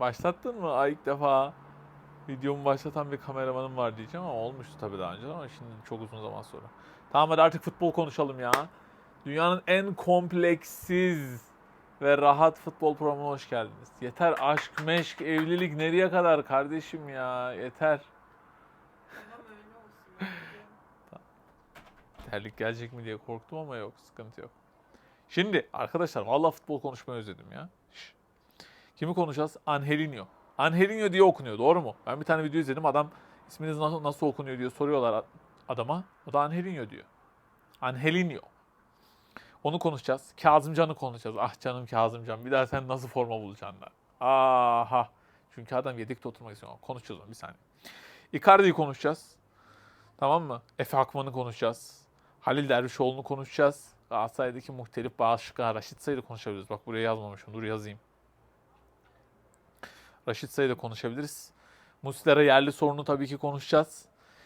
Başlattın mı? Ay ilk defa videomu başlatan bir kameramanım var diyeceğim ama olmuştu tabii daha önce ama şimdi çok uzun zaman sonra. Tamam hadi artık futbol konuşalım ya. Dünyanın en kompleksiz ve rahat futbol programına hoş geldiniz. Yeter aşk, meşk, evlilik nereye kadar kardeşim ya? Yeter. Terlik gelecek mi diye korktum ama yok sıkıntı yok. Şimdi arkadaşlar valla futbol konuşmayı özledim ya. Kimi konuşacağız? Angelinho. Angelinho diye okunuyor doğru mu? Ben bir tane video izledim adam isminiz nasıl, nasıl okunuyor diye soruyorlar adama. O da Angelinho diyor. Angelinho. Onu konuşacağız. Kazımcan'ı konuşacağız. Ah canım Kazımcan bir daha sen nasıl forma bulacaksın da. Aha. Çünkü adam yedekte oturmak istiyor. Konuşacağız onu bir saniye. Icardi'yi konuşacağız. Tamam mı? Efe Akman'ı konuşacağız. Halil Dervişoğlu'nu konuşacağız. Galatasaray'daki muhtelif başka Raşit Say'ı konuşabiliriz. Bak buraya yazmamışım. Dur yazayım. Raşit Say'ı da konuşabiliriz. Muslera yerli sorunu tabii ki konuşacağız.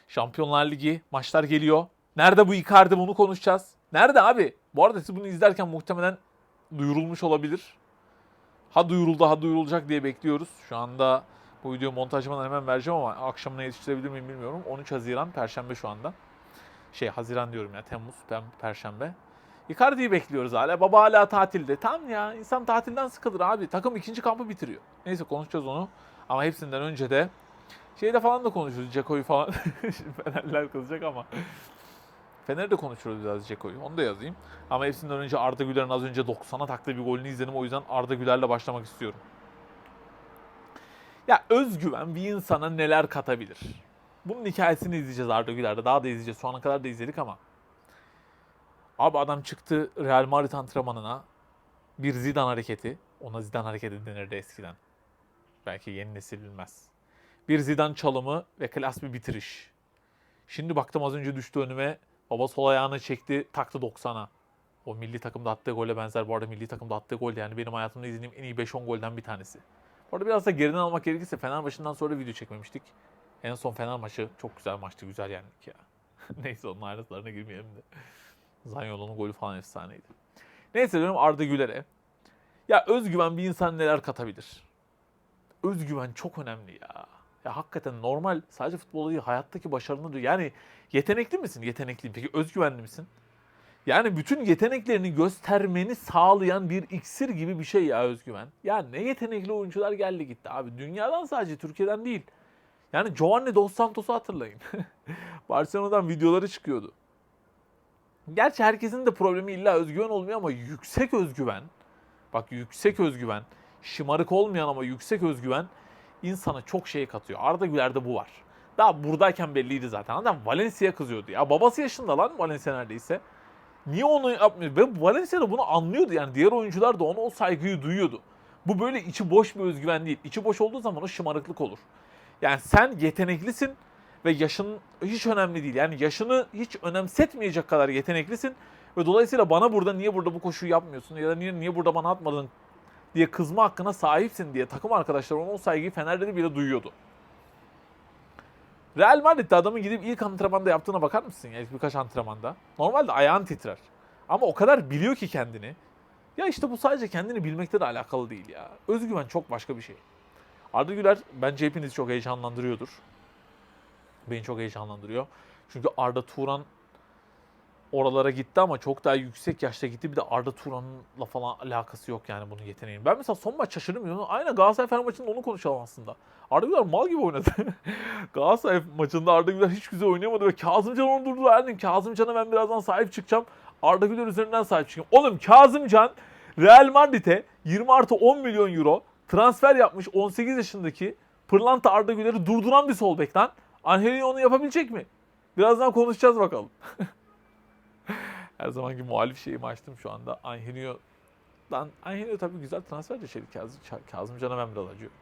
Şampiyonlar Ligi maçlar geliyor. Nerede bu Icardi bunu konuşacağız. Nerede abi? Bu arada siz bunu izlerken muhtemelen duyurulmuş olabilir. Ha duyuruldu ha duyurulacak diye bekliyoruz. Şu anda bu video montajından hemen vereceğim ama akşamına yetiştirebilir miyim bilmiyorum. 13 Haziran Perşembe şu anda. Şey Haziran diyorum ya Temmuz, Perşembe. Icardi'yi bekliyoruz hala. Baba hala tatilde. Tam ya insan tatilden sıkılır abi. Takım ikinci kampı bitiriyor. Neyse konuşacağız onu. Ama hepsinden önce de şeyde falan da konuşuruz. Ceko'yu falan. Fenerler kızacak ama. Fener'de konuşuruz biraz Ceko'yu. Onu da yazayım. Ama hepsinden önce Arda Güler'in az önce 90'a taktığı bir golünü izledim. O yüzden Arda Güler'le başlamak istiyorum. Ya özgüven bir insana neler katabilir? Bunun hikayesini izleyeceğiz Arda Güler'de. Daha da izleyeceğiz. Şu ana kadar da izledik ama. Abi adam çıktı Real Madrid antrenmanına. Bir Zidane hareketi. Ona Zidane hareketi denirdi eskiden. Belki yeni nesil bilmez. Bir Zidane çalımı ve klas bir bitiriş. Şimdi baktım az önce düştü önüme. Baba sol ayağını çekti taktı 90'a. O milli takımda attığı gole benzer. Bu arada milli takımda attığı gol yani benim hayatımda izlediğim en iyi 5-10 golden bir tanesi. Bu arada biraz da geriden almak gerekirse Fener maçından sonra video çekmemiştik. En son Fener maçı çok güzel maçtı. Güzel yendik ya. Neyse onun ayrıntılarına girmeyelim de. Zanyolo'nun golü falan efsaneydi. Neyse diyorum Arda Güler'e. Ya özgüven bir insan neler katabilir? Özgüven çok önemli ya. Ya hakikaten normal sadece futbolda değil hayattaki başarını diyor. Yani yetenekli misin? Yetenekliyim. Peki özgüvenli misin? Yani bütün yeteneklerini göstermeni sağlayan bir iksir gibi bir şey ya özgüven. Ya ne yetenekli oyuncular geldi gitti abi. Dünyadan sadece Türkiye'den değil. Yani Giovanni Dos Santos'u hatırlayın. Barcelona'dan videoları çıkıyordu. Gerçi herkesin de problemi illa özgüven olmuyor ama yüksek özgüven, bak yüksek özgüven, şımarık olmayan ama yüksek özgüven insana çok şey katıyor. Arda Güler'de bu var. Daha buradayken belliydi zaten. Adam Valencia'ya kızıyordu ya. Babası yaşında lan Valencia neredeyse. Niye onu yapmıyor? Ve Valencia da bunu anlıyordu yani. Diğer oyuncular da ona o saygıyı duyuyordu. Bu böyle içi boş bir özgüven değil. İçi boş olduğu zaman o şımarıklık olur. Yani sen yeteneklisin ve yaşın hiç önemli değil. Yani yaşını hiç önemsetmeyecek kadar yeteneklisin ve dolayısıyla bana burada niye burada bu koşuyu yapmıyorsun ya da niye niye burada bana atmadın diye kızma hakkına sahipsin diye takım arkadaşları ona o saygıyı Fener'de de bile duyuyordu. Real Madrid'de adamın gidip ilk antrenmanda yaptığına bakar mısın ya ilk birkaç antrenmanda? Normalde ayağın titrer. Ama o kadar biliyor ki kendini. Ya işte bu sadece kendini bilmekte de alakalı değil ya. Özgüven çok başka bir şey. Arda Güler bence hepinizi çok heyecanlandırıyordur. Beni çok heyecanlandırıyor. Çünkü Arda Turan oralara gitti ama çok daha yüksek yaşta gitti. Bir de Arda Turan'la falan alakası yok yani bunun yeteneğinin. Ben mesela son maç şaşırdım. Aynen Galatasaray Fener maçında onu konuşalım aslında. Arda Güler mal gibi oynadı. Galatasaray maçında Arda Güler hiç güzel oynayamadı ve Kazımcan onu durdu. Erdim Kazımcan'a ben birazdan sahip çıkacağım. Arda Güler üzerinden sahip çıkayım. Oğlum Kazımcan Real Madrid'e 20 artı 10 milyon euro transfer yapmış 18 yaşındaki Pırlanta Arda Güler'i durduran bir sol bek lan. Angelino onu yapabilecek mi? Birazdan konuşacağız bakalım. Her zamanki muhalif şeyimi açtım şu anda. Angelino'dan Angelino tabii güzel transfer de şey Kazım, Kazımcan'a ben biraz acıyorum.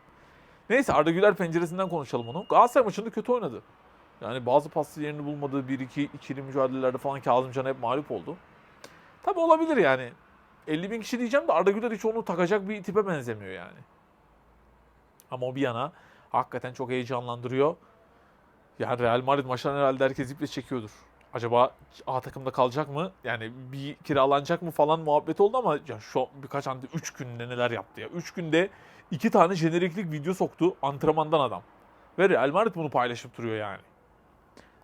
Neyse Arda Güler penceresinden konuşalım onu. Galatasaray maçında kötü oynadı. Yani bazı paslı yerini bulmadığı 1-2 ikili mücadelelerde falan Kazımcan hep mağlup oldu. Tabii olabilir yani. 50 bin kişi diyeceğim de Arda Güler hiç onu takacak bir tipe benzemiyor yani. Ama o bir yana hakikaten çok heyecanlandırıyor. Ya Real Madrid maçlarını herhalde herkes iple çekiyordur. acaba A takımda kalacak mı? Yani bir kiralanacak mı falan muhabbet oldu ama ya şu birkaç anda 3 günde neler yaptı ya. 3 günde iki tane jeneriklik video soktu antrenmandan adam. Ve Real Madrid bunu paylaşıp duruyor yani.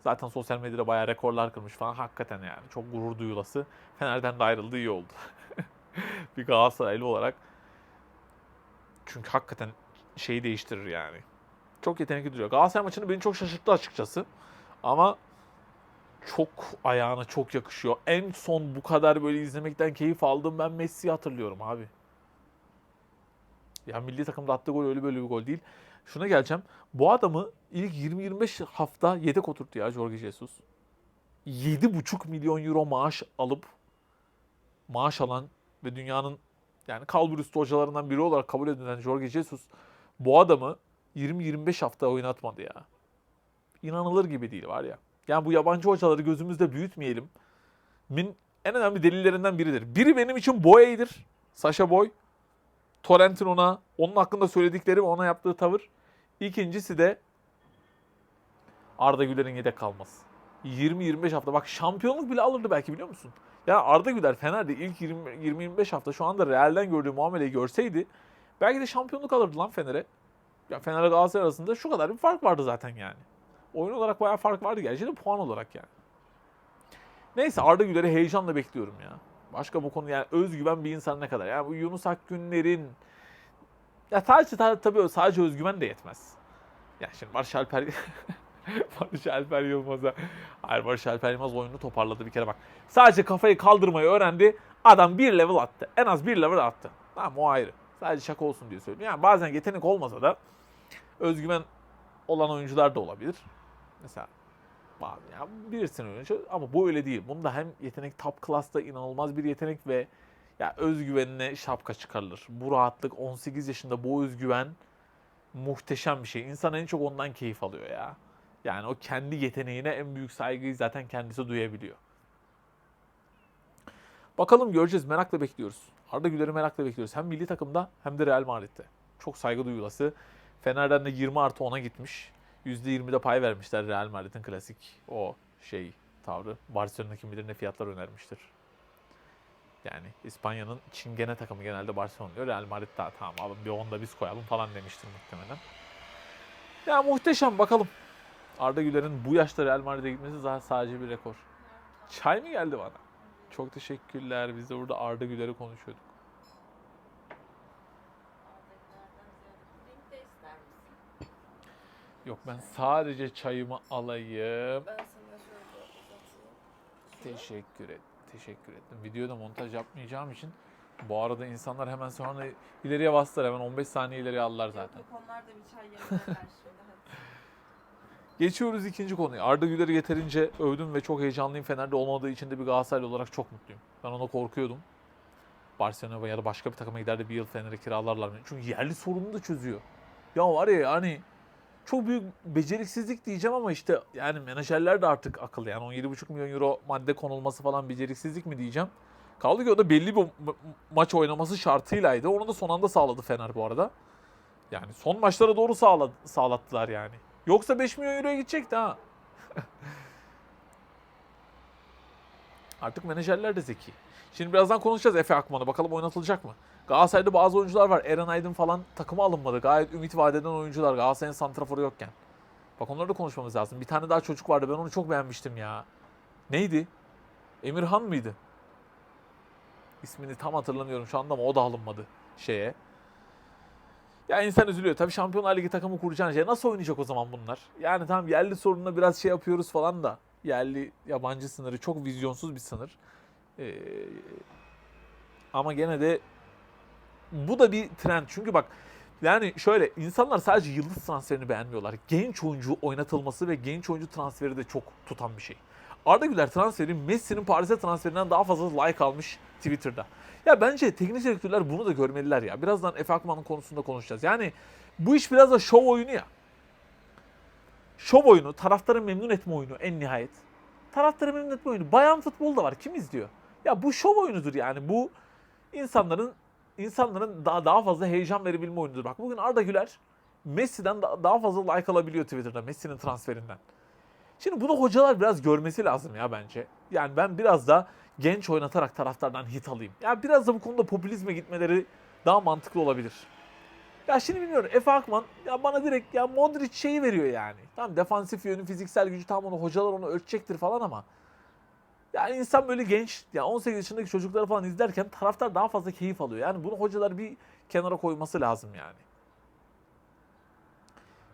Zaten sosyal medyada bayağı rekorlar kırmış falan. Hakikaten yani çok gurur duyulası. Fener'den de ayrıldığı iyi oldu. bir Galatasaraylı olarak. Çünkü hakikaten şeyi değiştirir yani. Çok yetenekli duruyor. Galatasaray maçını beni çok şaşırttı açıkçası. Ama çok ayağına çok yakışıyor. En son bu kadar böyle izlemekten keyif aldım ben Messi'yi hatırlıyorum abi. Ya milli takımda attığı gol öyle böyle bir gol değil. Şuna geleceğim. Bu adamı ilk 20-25 hafta yedek oturttu ya Jorge Jesus. 7,5 milyon euro maaş alıp maaş alan ve dünyanın yani kalbur üstü hocalarından biri olarak kabul edilen Jorge Jesus bu adamı 20-25 hafta oynatmadı ya. İnanılır gibi değil var ya. Yani bu yabancı hocaları gözümüzde büyütmeyelim. Min en önemli delillerinden biridir. Biri benim için Boye'dir. Sasha Boy. Torrent'in onun hakkında söyledikleri ve ona yaptığı tavır. İkincisi de Arda Güler'in yedek kalması. 20-25 hafta. Bak şampiyonluk bile alırdı belki biliyor musun? Yani Arda Güler Fener'de ilk 20-25 hafta şu anda Real'den gördüğü muameleyi görseydi belki de şampiyonluk alırdı lan Fener'e. Ya Fener'le Galatasaray arasında şu kadar bir fark vardı zaten yani. Oyun olarak bayağı fark vardı gerçi de puan olarak yani. Neyse Arda Güler'i heyecanla bekliyorum ya. Başka bu konu yani özgüven bir insan ne kadar? Yani bu Yunus Akgünler'in ya sadece ta- tabii sadece özgüven de yetmez. Ya şimdi Barış Alper Barış Alper Yılmaz'a Hayır Barış Alper Yılmaz oyunu toparladı bir kere bak. Sadece kafayı kaldırmayı öğrendi. Adam bir level attı. En az bir level attı. Tamam o ayrı. Sadece şaka olsun diye söylüyorum. Yani bazen yetenek olmasa da özgüven olan oyuncular da olabilir. Mesela ya bilirsin oyuncu ama bu öyle değil. Bunda hem yetenek top class'ta inanılmaz bir yetenek ve ya özgüvenine şapka çıkarılır. Bu rahatlık 18 yaşında bu özgüven muhteşem bir şey. İnsan en çok ondan keyif alıyor ya. Yani o kendi yeteneğine en büyük saygıyı zaten kendisi duyabiliyor. Bakalım göreceğiz. Merakla bekliyoruz. Arda Güler'i merakla bekliyoruz. Hem milli takımda hem de Real Madrid'de. Çok saygı duyulası. Fener'den de 20 artı 10'a gitmiş. %20'de pay vermişler Real Madrid'in klasik o şey tavrı. Barcelona kim bilir ne fiyatlar önermiştir. Yani İspanya'nın çingene takımı genelde Barcelona diyor. Real Madrid daha tamam alın bir 10 da biz koyalım falan demiştir muhtemelen. Ya muhteşem bakalım. Arda Güler'in bu yaşta Real Madrid'e gitmesi zaten sadece bir rekor. Çay mı geldi bana? Çok teşekkürler. Biz de burada Arda Güler'i konuşuyorduk. Link de ister misin? Yok ben sadece çayımı alayım. Ben sana şöyle uzatayım. Teşekkür et. Teşekkür ettim. Videoda montaj yapmayacağım için bu arada insanlar hemen sonra ileriye bastılar. Hemen 15 saniye ileriye aldılar zaten. Yok onlar da bir çay yemezler şimdi hadi. Geçiyoruz ikinci konuya. Arda Güler'i yeterince övdüm ve çok heyecanlıyım. Fener'de olmadığı için de bir Galatasaraylı olarak çok mutluyum. Ben ona korkuyordum. Barcelona ya da başka bir takıma gider de bir yıl Fener'e kiralarlar? Çünkü yerli sorununu da çözüyor. Ya var ya yani çok büyük beceriksizlik diyeceğim ama işte yani menajerler de artık akıllı. Yani 17,5 milyon euro madde konulması falan beceriksizlik mi diyeceğim. Kaldı ki o da belli bir ma- maç oynaması şartıylaydı. Onu da son anda sağladı Fener bu arada. Yani son maçlara doğru sağladı, sağlattılar yani. Yoksa 5 milyon euroya gidecekti ha. Artık menajerler de zeki. Şimdi birazdan konuşacağız Efe Akman'ı. Bakalım oynatılacak mı? Galatasaray'da bazı oyuncular var. Eren Aydın falan takıma alınmadı. Gayet ümit vadeden oyuncular. Galatasaray'ın santraforu yokken. Bak onları da konuşmamız lazım. Bir tane daha çocuk vardı. Ben onu çok beğenmiştim ya. Neydi? Emirhan mıydı? İsmini tam hatırlamıyorum şu anda ama o da alınmadı şeye. Ya insan üzülüyor. Tabii Şampiyonlar Ligi takımı kuracağın şey nasıl oynayacak o zaman bunlar? Yani tamam yerli sorununa biraz şey yapıyoruz falan da. Yerli yabancı sınırı çok vizyonsuz bir sınır. Ee, ama gene de bu da bir trend. Çünkü bak yani şöyle insanlar sadece yıldız transferini beğenmiyorlar. Genç oyuncu oynatılması ve genç oyuncu transferi de çok tutan bir şey. Arda Güler transferi Messi'nin Paris'e transferinden daha fazla like almış Twitter'da. Ya bence teknik direktörler bunu da görmeliler ya. Birazdan Efe Akman'ın konusunda konuşacağız. Yani bu iş biraz da şov oyunu ya. Şov oyunu, taraftarı memnun etme oyunu en nihayet. Taraftarı memnun etme oyunu. Bayan futbolu da var. Kim izliyor? Ya bu şov oyunudur yani. Bu insanların insanların daha daha fazla heyecan verebilme oyunudur. Bak bugün Arda Güler Messi'den da- daha fazla like alabiliyor Twitter'da Messi'nin transferinden. Şimdi bunu hocalar biraz görmesi lazım ya bence. Yani ben biraz da genç oynatarak taraftardan hit alayım. Ya biraz da bu konuda popülizme gitmeleri daha mantıklı olabilir. Ya şimdi bilmiyorum Efe Akman ya bana direkt ya Modric şeyi veriyor yani. Tamam defansif yönü, fiziksel gücü tamam onu hocalar onu ölçecektir falan ama yani insan böyle genç ya 18 yaşındaki çocukları falan izlerken taraftar daha fazla keyif alıyor. Yani bunu hocalar bir kenara koyması lazım yani.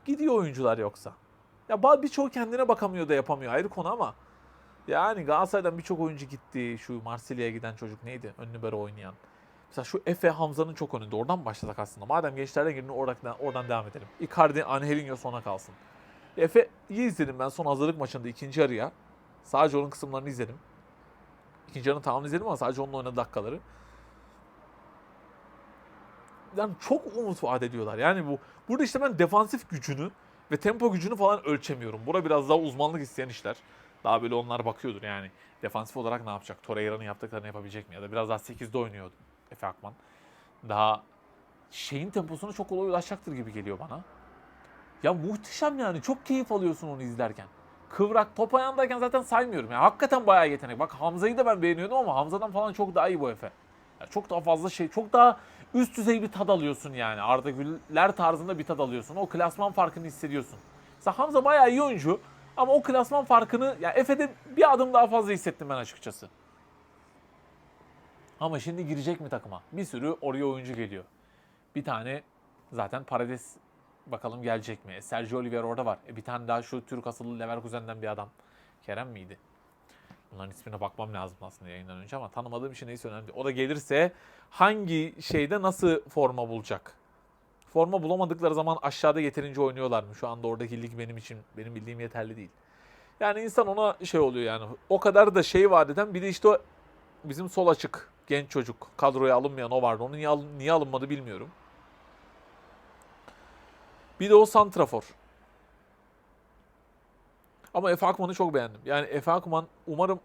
Gidiyor oyuncular yoksa. Ya birçoğu kendine bakamıyor da yapamıyor ayrı konu ama yani Galatasaray'dan birçok oyuncu gitti. Şu Marsilya'ya giden çocuk neydi? Ön libero oynayan. Mesela şu Efe Hamza'nın çok önünde. Oradan başlasak aslında. Madem gençlerden girdin oradan, oradan devam edelim. Icardi, Angelinho sona kalsın. Efe'yi izledim ben son hazırlık maçında ikinci yarıya. Sadece onun kısımlarını izledim. İkinci yarının tamamını izledim ama sadece onun oynadığı dakikaları. Yani çok umut vaat ediyorlar. Yani bu burada işte ben defansif gücünü ve tempo gücünü falan ölçemiyorum. Bura biraz daha uzmanlık isteyen işler. Daha böyle onlar bakıyordur yani. Defansif olarak ne yapacak? Torreira'nın yaptıklarını yapabilecek mi? Ya da biraz daha 8'de oynuyordu Efe Akman. Daha şeyin temposuna çok kolay ulaşacaktır gibi geliyor bana. Ya muhteşem yani. Çok keyif alıyorsun onu izlerken. Kıvrak top ayağındayken zaten saymıyorum. Ya hakikaten bayağı yetenek. Bak Hamza'yı da ben beğeniyordum ama Hamza'dan falan çok daha iyi bu Efe. Ya çok daha fazla şey, çok daha üst düzey bir tad alıyorsun yani. Arda Güler tarzında bir tad alıyorsun. O klasman farkını hissediyorsun. Mesela Hamza bayağı iyi oyuncu ama o klasman farkını ya Efe'de bir adım daha fazla hissettim ben açıkçası. Ama şimdi girecek mi takıma? Bir sürü oraya oyuncu geliyor. Bir tane zaten Paredes bakalım gelecek mi? E, Sergio Oliveira orada var. E, bir tane daha şu Türk asıllı Leverkusen'den bir adam. Kerem miydi? Bunların ismine bakmam lazım aslında yayından önce ama tanımadığım için neyse önemli. O da gelirse hangi şeyde nasıl forma bulacak? Forma bulamadıkları zaman aşağıda yeterince oynuyorlar mı? Şu anda oradaki lig benim için benim bildiğim yeterli değil. Yani insan ona şey oluyor yani. O kadar da şey vaat eden bir de işte o bizim sol açık genç çocuk kadroya alınmayan o vardı. Onun niye, alın- niye alınmadı bilmiyorum. Bir de o santrafor. Ama Efe Akman'ı çok beğendim. Yani Efe Akman umarım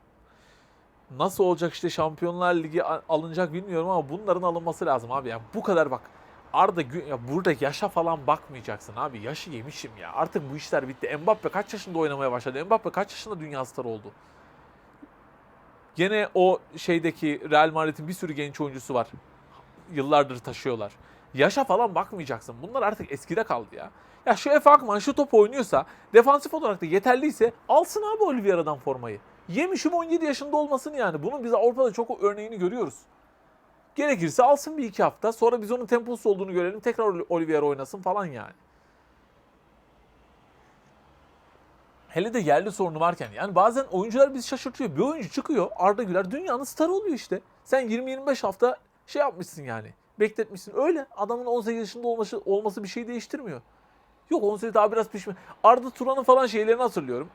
nasıl olacak işte Şampiyonlar Ligi alınacak bilmiyorum ama bunların alınması lazım abi. Yani bu kadar bak Arda ya burada yaşa falan bakmayacaksın abi. Yaşı yemişim ya. Artık bu işler bitti. Mbappe kaç yaşında oynamaya başladı? Mbappe kaç yaşında dünya starı oldu? Gene o şeydeki Real Madrid'in bir sürü genç oyuncusu var. Yıllardır taşıyorlar. Yaşa falan bakmayacaksın. Bunlar artık eskide kaldı ya. Ya şu Efe Akman şu top oynuyorsa, defansif olarak da yeterliyse alsın abi Oliveira'dan formayı. Yemişim 17 yaşında olmasın yani. Bunun biz Avrupa'da çok örneğini görüyoruz. Gerekirse alsın bir iki hafta. Sonra biz onun temposu olduğunu görelim. Tekrar Oli- Oliveira oynasın falan yani. Hele de yerli sorunu varken. Yani bazen oyuncular bizi şaşırtıyor. Bir oyuncu çıkıyor. Arda Güler dünyanın starı oluyor işte. Sen 20-25 hafta şey yapmışsın yani. Bekletmişsin. Öyle. Adamın 18 yaşında olması, olması bir şey değiştirmiyor. Yok 18 daha biraz pişme. Arda Turan'ın falan şeylerini hatırlıyorum.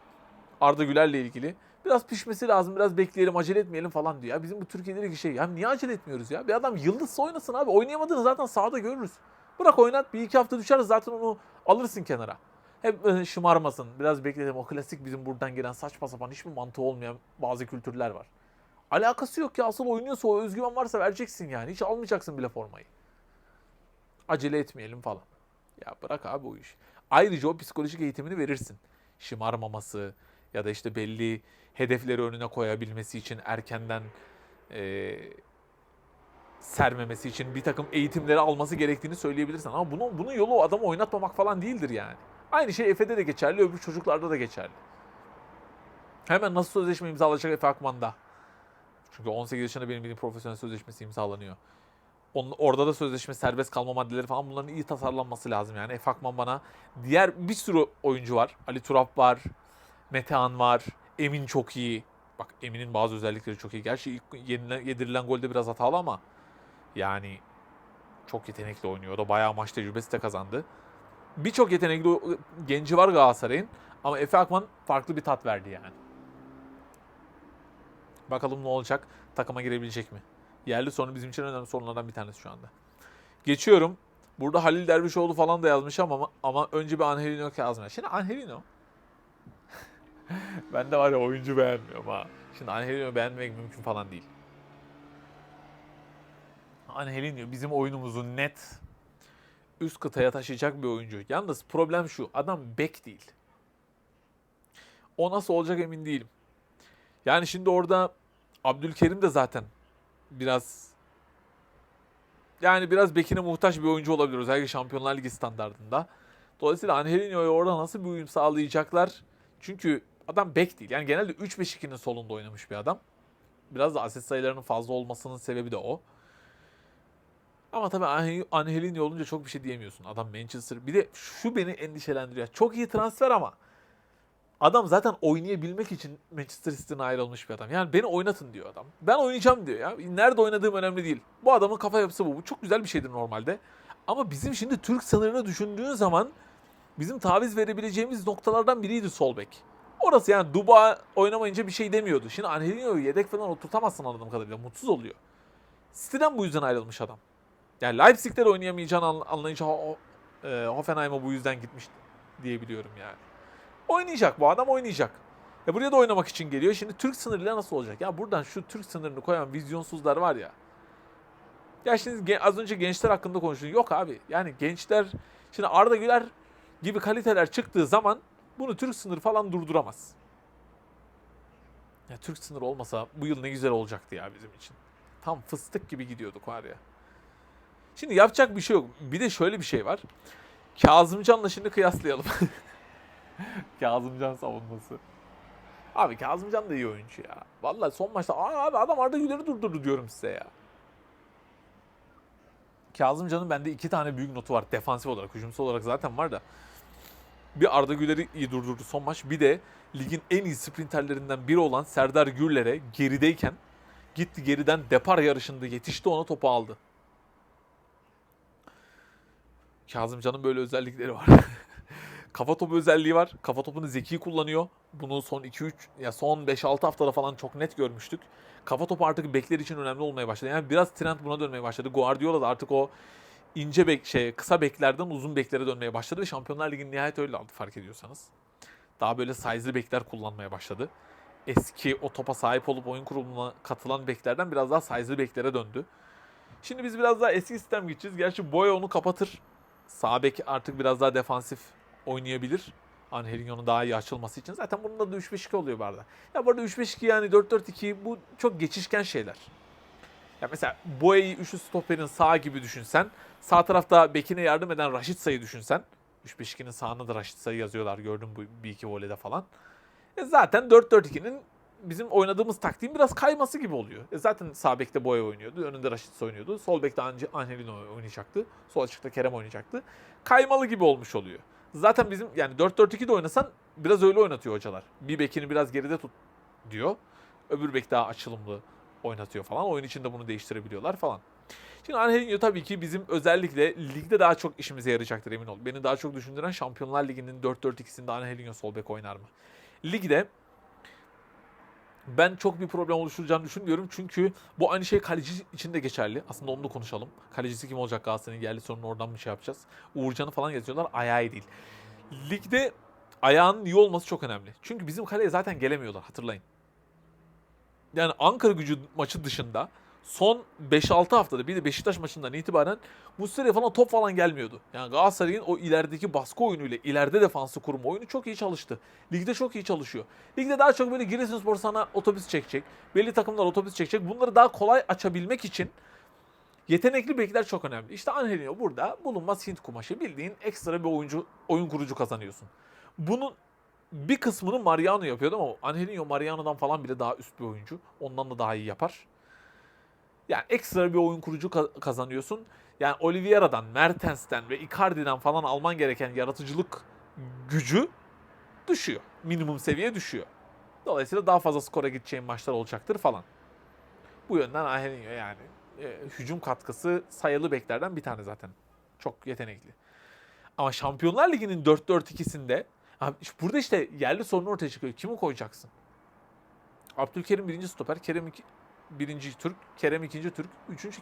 Arda Güler'le ilgili. Biraz pişmesi lazım, biraz bekleyelim, acele etmeyelim falan diyor. Ya bizim bu Türkiye'deki şey ya niye acele etmiyoruz ya? Bir adam yıldızsa oynasın abi. Oynayamadığını zaten sahada görürüz. Bırak oynat, bir iki hafta düşeriz zaten onu alırsın kenara. Hep e, şımarmasın, biraz bekleyelim. O klasik bizim buradan gelen saçma sapan hiçbir mantığı olmayan bazı kültürler var. Alakası yok ya. Asıl oynuyorsa o özgüven varsa vereceksin yani. Hiç almayacaksın bile formayı. Acele etmeyelim falan. Ya bırak abi o iş. Ayrıca o psikolojik eğitimini verirsin. Şımarmaması ya da işte belli hedefleri önüne koyabilmesi için erkenden eee, sermemesi için bir takım eğitimleri alması gerektiğini söyleyebilirsin. Ama bunun, bunun yolu o adamı oynatmamak falan değildir yani. Aynı şey Efe'de de geçerli, öbür çocuklarda da geçerli. Hemen nasıl sözleşme imzalayacak Efe Akman'da? Çünkü 18 yaşında benim bildiğim profesyonel sözleşmesi imzalanıyor. Onun, orada da sözleşme serbest kalma maddeleri falan bunların iyi tasarlanması lazım yani. Efe Akman bana diğer bir sürü oyuncu var. Ali Turap var, Metehan var, Emin çok iyi. Bak Emin'in bazı özellikleri çok iyi. Gerçi ilk yenilen, yedirilen golde biraz hatalı ama yani çok yetenekli oynuyor. O da bayağı maç tecrübesi de kazandı. Birçok yetenekli o- genci var Galatasaray'ın ama Efe Akman farklı bir tat verdi yani. Bakalım ne olacak? Takıma girebilecek mi? Yerli sorunu bizim için önemli sorunlardan bir tanesi şu anda. Geçiyorum. Burada Halil Dervişoğlu falan da yazmış ama ama önce bir Angelino yazmış. Şimdi Angelino ben de var ya oyuncu beğenmiyorum ha. Şimdi Angelino beğenmek mümkün falan değil. Angelino bizim oyunumuzu net üst kıtaya taşıyacak bir oyuncu. Yalnız problem şu. Adam bek değil. O nasıl olacak emin değilim. Yani şimdi orada Abdülkerim de zaten biraz yani biraz bekine muhtaç bir oyuncu olabilir özellikle Şampiyonlar Ligi standartında. Dolayısıyla Angelinho'ya orada nasıl bir uyum sağlayacaklar? Çünkü adam bek değil. Yani genelde 3-5-2'nin solunda oynamış bir adam. Biraz da asist sayılarının fazla olmasının sebebi de o. Ama tabii Ange- Angelinho olunca çok bir şey diyemiyorsun. Adam Manchester. Bir de şu beni endişelendiriyor. Çok iyi transfer ama adam zaten oynayabilmek için Manchester City'den ayrılmış bir adam. Yani beni oynatın diyor adam. Ben oynayacağım diyor ya. Nerede oynadığım önemli değil. Bu adamın kafa yapısı bu. Bu çok güzel bir şeydir normalde. Ama bizim şimdi Türk sınırını düşündüğün zaman bizim taviz verebileceğimiz noktalardan biriydi sol bek. Orası yani Duba oynamayınca bir şey demiyordu. Şimdi Angelinho'yu yedek falan oturtamazsın anladığım kadarıyla. Mutsuz oluyor. City'den bu yüzden ayrılmış adam. Yani Leipzig'te de oynayamayacağını anla- anlayınca e, Hoffenheim'a bu yüzden gitmiş diyebiliyorum yani. Oynayacak bu adam oynayacak. E buraya da oynamak için geliyor. Şimdi Türk sınırıyla nasıl olacak? Ya buradan şu Türk sınırını koyan vizyonsuzlar var ya. Ya şimdi az önce gençler hakkında konuştuk. Yok abi. Yani gençler şimdi Arda Güler gibi kaliteler çıktığı zaman bunu Türk sınırı falan durduramaz. Ya Türk sınırı olmasa bu yıl ne güzel olacaktı ya bizim için. Tam fıstık gibi gidiyorduk var ya. Şimdi yapacak bir şey yok. Bir de şöyle bir şey var. Kazımcan'la şimdi kıyaslayalım. Kazımcan savunması. Abi Kazımcan da iyi oyuncu ya. Vallahi son maçta abi adam Arda Güler'i durdurdu diyorum size ya. Kazımcan'ın bende iki tane büyük notu var. Defansif olarak, hücumsal olarak zaten var da. Bir Arda Güler'i iyi durdurdu son maç. Bir de ligin en iyi sprinterlerinden biri olan Serdar Gürler'e gerideyken gitti geriden depar yarışında yetişti ona topu aldı. Kazımcan'ın böyle özellikleri var. Kafa topu özelliği var. Kafa topunu zeki kullanıyor. Bunu son 2-3 ya son 5-6 haftada falan çok net görmüştük. Kafa topu artık bekler için önemli olmaya başladı. Yani biraz trend buna dönmeye başladı. Guardiola da artık o ince bek şey kısa beklerden uzun beklere dönmeye başladı ve Şampiyonlar Ligi'ni nihayet öyle aldı fark ediyorsanız. Daha böyle size'lı bekler kullanmaya başladı. Eski o topa sahip olup oyun kurulumuna katılan beklerden biraz daha size'lı beklere döndü. Şimdi biz biraz daha eski sistem gideceğiz. Gerçi Boya onu kapatır. Sağ bek artık biraz daha defansif oynayabilir. Angelinho'nun daha iyi açılması için. Zaten bunun da 3-5-2 oluyor bu arada. Ya bu arada 3-5-2 yani 4-4-2 bu çok geçişken şeyler. Ya mesela Boya'yı üçlü stoperin sağ gibi düşünsen. Sağ tarafta bekine yardım eden Raşit Say'ı düşünsen. 3-5-2'nin sağına da Raşit Say'ı yazıyorlar gördüm bu bir iki voleyde falan. E zaten 4-4-2'nin bizim oynadığımız taktiğin biraz kayması gibi oluyor. E zaten sağ bekte Boya oynuyordu. Önünde Raşit oynuyordu. Sol bekte Ange- Angelino oynayacaktı. Sol açıkta Kerem oynayacaktı. Kaymalı gibi olmuş oluyor. Zaten bizim yani 4-4-2 de oynasan biraz öyle oynatıyor hocalar. Bir bekini biraz geride tut diyor. Öbür bek daha açılımlı oynatıyor falan. Oyun içinde bunu değiştirebiliyorlar falan. Şimdi Angelinho tabii ki bizim özellikle ligde daha çok işimize yarayacaktır emin ol. Beni daha çok düşündüren Şampiyonlar Ligi'nin 4-4-2'sinde Angelinho sol bek oynar mı? Ligde ben çok bir problem oluşturacağını düşünmüyorum. Çünkü bu aynı şey kaleci için de geçerli. Aslında onu da konuşalım. Kalecisi kim olacak Galatasaray'ın yerli sorunu oradan bir şey yapacağız. Uğurcan'ı falan yazıyorlar. Ayağı değil. Ligde ayağının iyi olması çok önemli. Çünkü bizim kaleye zaten gelemiyorlar hatırlayın. Yani Ankara gücü maçı dışında son 5-6 haftada bir de Beşiktaş maçından itibaren Muslera'ya falan top falan gelmiyordu. Yani Galatasaray'ın o ilerideki baskı oyunuyla ileride defansı kurma oyunu çok iyi çalıştı. Ligde çok iyi çalışıyor. Ligde daha çok böyle Giresunspor sana otobüs çekecek. Belli takımlar otobüs çekecek. Bunları daha kolay açabilmek için yetenekli bekler çok önemli. İşte Angelino burada bulunmaz Hint kumaşı. Bildiğin ekstra bir oyuncu, oyun kurucu kazanıyorsun. Bunun bir kısmını Mariano yapıyordu ama Angelino Mariano'dan falan bile daha üst bir oyuncu. Ondan da daha iyi yapar. Yani ekstra bir oyun kurucu ka- kazanıyorsun. Yani Oliveira'dan, Mertens'ten ve Icardi'den falan alman gereken yaratıcılık gücü düşüyor. Minimum seviye düşüyor. Dolayısıyla daha fazla skora gideceğin maçlar olacaktır falan. Bu yönden Angelino yani e, hücum katkısı sayılı beklerden bir tane zaten. Çok yetenekli. Ama Şampiyonlar Ligi'nin 4-4-2'sinde abi işte burada işte yerli sorun ortaya çıkıyor. Kimi koyacaksın? Abdülkerim birinci stoper, Kerem iki, birinci Türk, Kerem ikinci Türk, üçüncü